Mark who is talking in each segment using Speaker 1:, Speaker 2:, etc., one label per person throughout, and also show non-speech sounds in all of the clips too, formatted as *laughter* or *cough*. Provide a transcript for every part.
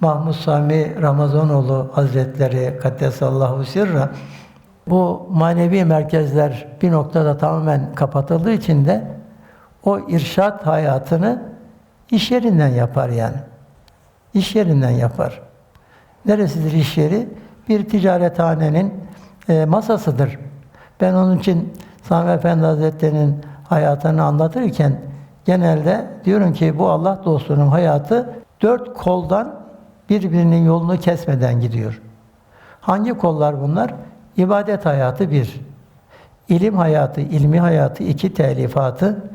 Speaker 1: Mahmud Sami Ramazanoğlu Hazretleri Kaddesallahu Sirra bu manevi merkezler bir noktada tamamen kapatıldığı için de o irşat hayatını iş yerinden yapar yani. İş yerinden yapar. Neresidir iş yeri? Bir ticarethanenin e, masasıdır. Ben onun için Sami Efendi Hazretleri'nin hayatını anlatırken genelde diyorum ki bu Allah dostunun hayatı dört koldan birbirinin yolunu kesmeden gidiyor. Hangi kollar bunlar? İbadet hayatı bir, ilim hayatı, ilmi hayatı iki, telifatı,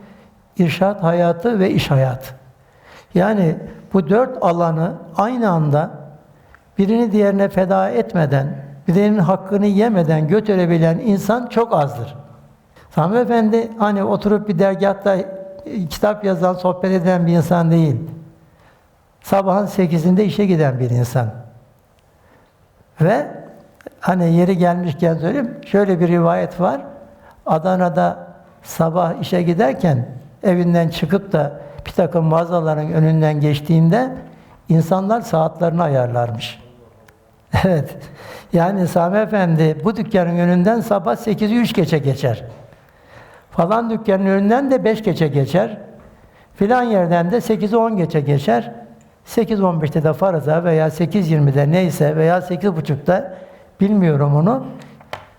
Speaker 1: irşat hayatı ve iş hayatı. Yani bu dört alanı aynı anda birini diğerine feda etmeden, birinin hakkını yemeden götürebilen insan çok azdır. Sami Efendi hani oturup bir dergahta kitap yazan, sohbet eden bir insan değil. Sabahın sekizinde işe giden bir insan. Ve hani yeri gelmişken söyleyeyim, şöyle bir rivayet var. Adana'da sabah işe giderken evinden çıkıp da bir takım mağazaların önünden geçtiğinde insanlar saatlerini ayarlarmış. *laughs* Evet. Yani Sami Efendi bu dükkanın önünden sabah 8'i 3 geçe geçer. Falan dükkanın önünden de 5 geçe geçer. Filan yerden de 8'i 10 geçe geçer. 8.15'te de faraza veya 8.20'de neyse veya 8.30'da bilmiyorum onu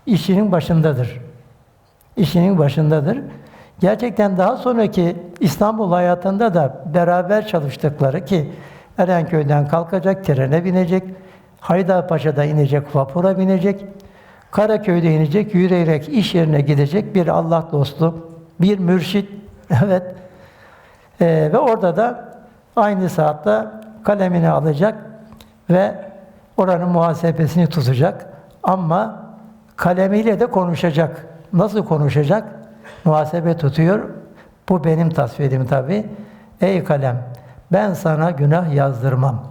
Speaker 1: işinin başındadır. İşinin başındadır. Gerçekten daha sonraki İstanbul hayatında da beraber çalıştıkları ki Erenköy'den kalkacak, trene binecek, Haydarpaşa'da inecek, vapura binecek, Karaköy'de inecek, yürüyerek iş yerine gidecek bir Allah dostu, bir mürşit, *laughs* evet. Ee, ve orada da aynı saatte kalemini alacak ve oranın muhasebesini tutacak. Ama kalemiyle de konuşacak. Nasıl konuşacak? Muhasebe tutuyor. Bu benim tasvirim tabi. Ey kalem, ben sana günah yazdırmam.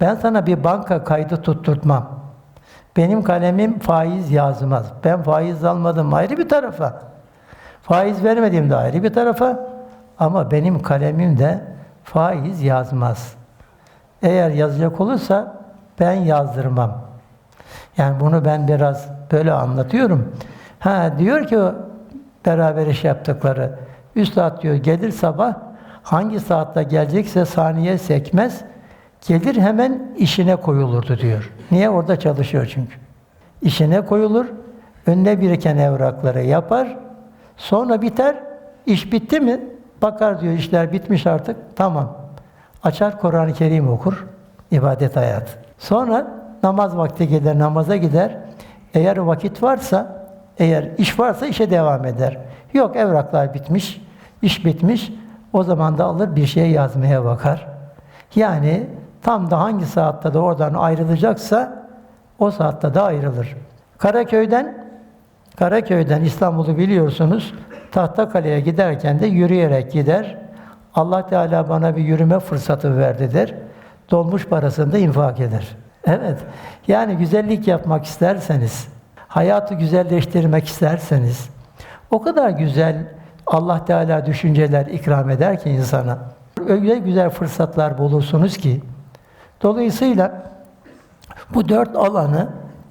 Speaker 1: Ben sana bir banka kaydı tutturtmam. Benim kalemim faiz yazmaz. Ben faiz almadım ayrı bir tarafa. Faiz vermedim de ayrı bir tarafa. Ama benim kalemim de faiz yazmaz. Eğer yazacak olursa ben yazdırmam. Yani bunu ben biraz böyle anlatıyorum. Ha diyor ki beraber iş yaptıkları. Üstad diyor gelir sabah hangi saatte gelecekse saniye sekmez. Gelir hemen işine koyulurdu diyor. Niye? Orada çalışıyor çünkü. İşine koyulur, önüne biriken evrakları yapar, sonra biter, iş bitti mi? Bakar diyor işler bitmiş artık, tamam. Açar Kur'an-ı Kerim okur, ibadet hayatı. Sonra namaz vakti gelir, namaza gider. Eğer vakit varsa, eğer iş varsa işe devam eder. Yok evraklar bitmiş, iş bitmiş, o zaman da alır bir şey yazmaya bakar. Yani tam da hangi saatte de oradan ayrılacaksa o saatte de ayrılır. Karaköy'den Karaköy'den İstanbul'u biliyorsunuz. Tahtakale'ye giderken de yürüyerek gider. Allah Teala bana bir yürüme fırsatı verdi der. Dolmuş parasını da infak eder. Evet. Yani güzellik yapmak isterseniz, hayatı güzelleştirmek isterseniz, o kadar güzel Allah Teala düşünceler ikram eder ki insana. Öyle güzel fırsatlar bulursunuz ki. Dolayısıyla bu dört alanı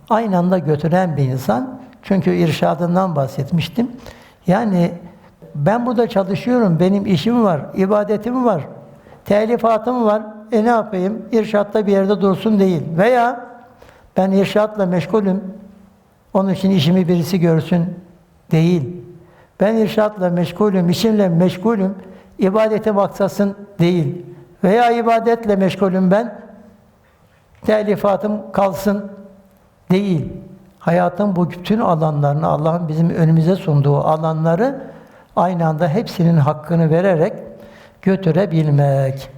Speaker 1: aynı anda götüren bir insan, çünkü irşadından bahsetmiştim. Yani ben burada çalışıyorum, benim işim var, ibadetim var, telifatım var. E ne yapayım? İrşatta bir yerde dursun değil. Veya ben irşatla meşgulüm, onun için işimi birisi görsün değil. Ben irşatla meşgulüm, işimle meşgulüm, ibadetim aksasın değil. Veya ibadetle meşgulüm ben, telifatım kalsın değil. Hayatın bu bütün alanlarını, Allah'ın bizim önümüze sunduğu alanları aynı anda hepsinin hakkını vererek götürebilmek.